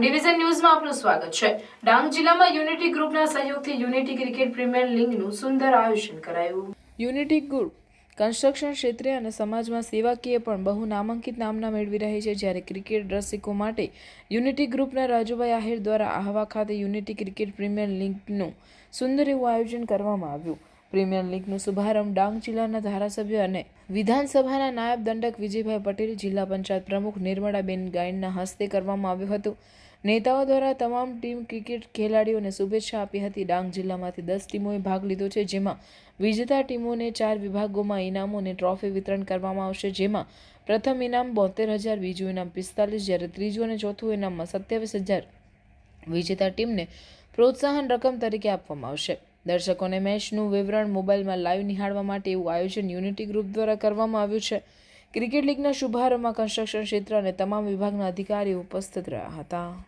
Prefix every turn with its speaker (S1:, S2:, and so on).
S1: Division ન્યૂઝમાં આપનું સ્વાગત છે. ડાંગ જિલ્લામાં યુનિટી ગ્રુપના સહયોગથી યુનિટી ક્રિકેટ પ્રીમિયર લીગનું સુંદર આયોજન કરાયું. યુનિટી ગ્રુપ કન્સ્ટ્રક્શન ક્ષેત્રે અને સમાજમાં સેવાકીય પણ બહુ નામાંકિત નામના મેળવી રહી છે. જ્યારે ક્રિકેટ રસિકો માટે યુનિટી ગ્રુપના રાજુભાઈ આહિર દ્વારા આહવા ખાતે યુનિટી ક્રિકેટ પ્રીમિયર લીગનું સુંદર એવું આયોજન કરવામાં આવ્યું. પ્રીમિયર લીગનો શુભારંભ ડાંગ જિલ્લાના ધારાસભ્ય અને વિધાનસભાના નાયબ દંડક વિજયભાઈ પટેલ, જિલ્લા પંચાયત પ્રમુખ નિર્મળાબેન ગાયનના હસ્તે કરવામાં આવ્યું હતું. નેતાઓ દ્વારા તમામ ટીમ, ક્રિકેટ ખેલાડીઓને શુભેચ્છા આપી હતી. ડાંગ જિલ્લામાંથી દસ ટીમોએ ભાગ લીધો છે, જેમાં વિજેતા ટીમોને ચાર વિભાગોમાં ઇનામો અને ટ્રોફી વિતરણ કરવામાં આવશે, જેમાં પ્રથમ ઇનામ બોતેર હજાર, બીજું ઇનામ પિસ્તાલીસ જ્યારે ત્રીજું અને ચોથું ઇનામમાં સત્યાવીસ હજાર વિજેતા ટીમને પ્રોત્સાહન રકમ તરીકે આપવામાં આવશે. દર્શકોને મેચનું વિવરણ મોબાઈલમાં લાઈવ નિહાળવા માટે એવું આયોજન યુનિટી ગ્રુપ દ્વારા કરવામાં આવ્યું છે. ક્રિકેટ લીગના શુભારંભમાં કન્સ્ટ્રક્શન ક્ષેત્ર અને તમામ વિભાગના અધિકારીઓ ઉપસ્થિત રહ્યા હતા.